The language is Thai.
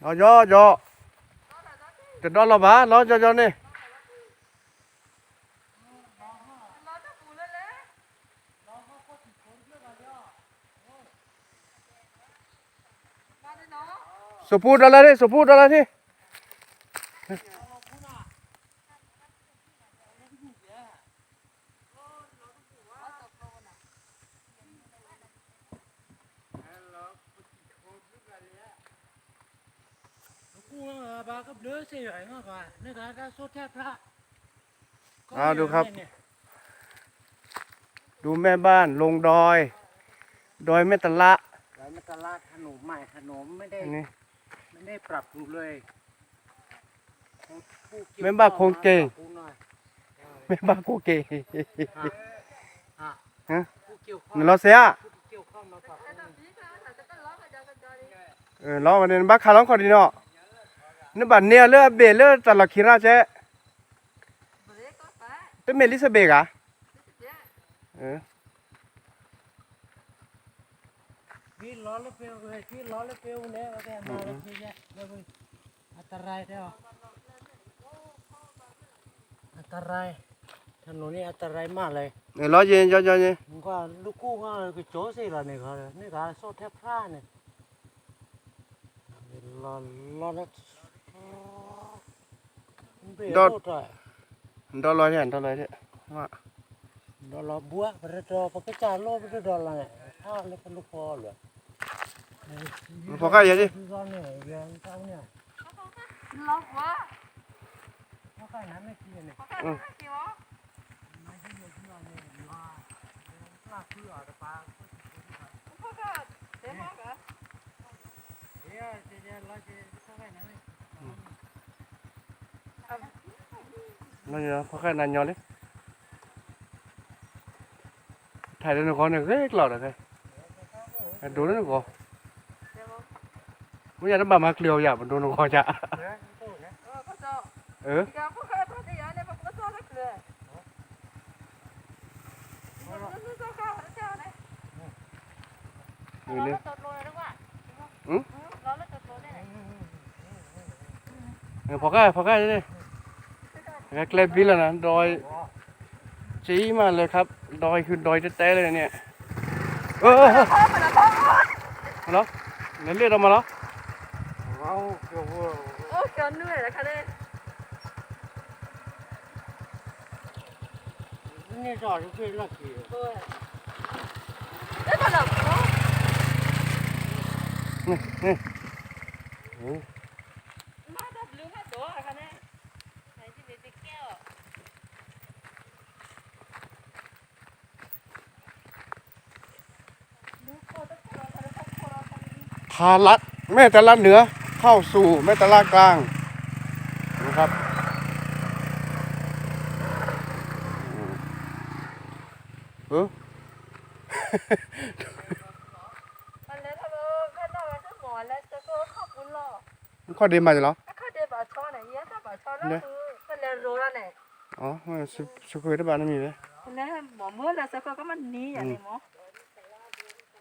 nó gió gió cái đó là bá nó cho cho nè số phút đó là đi số phút đó là đi กูบากับเลือเสียหายมากกว่าในการการโซแทบพระอ่าดูครับ ดูแม่บ้านลงดอย ดอยแม่ตะละแล้วมันตลาดขนมใหม่ขนมไม่ได้นี่ไม่ได้ปรับปรุงเลยผู้เกี่ยวแม่บ้านคงเก่งปรับปรุหน่อยแม่บ้านกูเกอะฮะผู้เกี่ยวข้อง nó xe ผู้ที่เกี่ยวข้องมาปรับปรุง ừ, lo mà đến bác khá lắm còn đi nọ nó bản nè lơ bể lơ tạt là khí ra chứ cái mẹ lý sẽ bể cả ừ. ที่ล้อและเปลวเลยที่ล้อและเปลวเนี่ยเอาแต่มาแล้วทีเนี้ยแล้วมันอันตรายเด้ออันตรายถนนนี้อันตรายมากเลย để lo gì cho cho gì มึงก็ลูกกู้ก็ก็โจ้สิละนี่ก็นี่ก็โซแทบพระเนี่ยรอรอ แล้วเบี้ย Đọt. โตอะ đó lo gì đó lo gì Mà. รอรอบัวไปรอปากกาจาโลไปรอละเนี่ยถ้าเลยเป็นลูกพ่อเลย Phó cái gì đi รอเนี่ยเรียนเจ้าเนี่ย Lâu quá, เขาใกล้น้ำไม่กินเนี่ย có cái Ừ. này kìa. ไม่ที่อยู่ที่เราเนี่ยลาลาคืออะปลา Không có cái, để mà cả. เฮ้ยเจ๊เจ๊รอเจ๊เขาใกล้น้ำไม่ nó khó là nhỏ đấy thầy nó có này rất lọt rồi thầy đồ nó có. Bây giờ nó bầm hạt liều dạ mà đồ nó có dạ ừ. Ừ. ừ. ừ. Ừ, phó cái phó cái đi cái clip đi là nó đòi ชี้มาเลยครับ ดอยคือดอยแท้ๆเลยเนี่ย เออมาแล้วเล่นเรียกเรามาแล้วเอาเกี่ยวกับ Ô, kìa, nuôi là cái này. นี่จอดอยู่ที่ลักกี้ Rồi. Đấy còn là nó. นี่นี่ ทาลัดแม่ตะลัดเหนือเข้าสู่แม่ตะลัดกลางนะครับอืมเออ Anh lấy thằng ơi, cái nào là cái mỏ lên cho cô khóc muốn lo. มันข้อดีมาจากเหรอ Cái khóc để bà cho này, nhé, các bà cho nó Nè. cứ cái lên rồi ra này. อ๋อมันสุสุคุยได้บ้านไม่มีเลย Cái này bỏ mưa là sao có cái mặt ní vậy Ừ. này mỏ.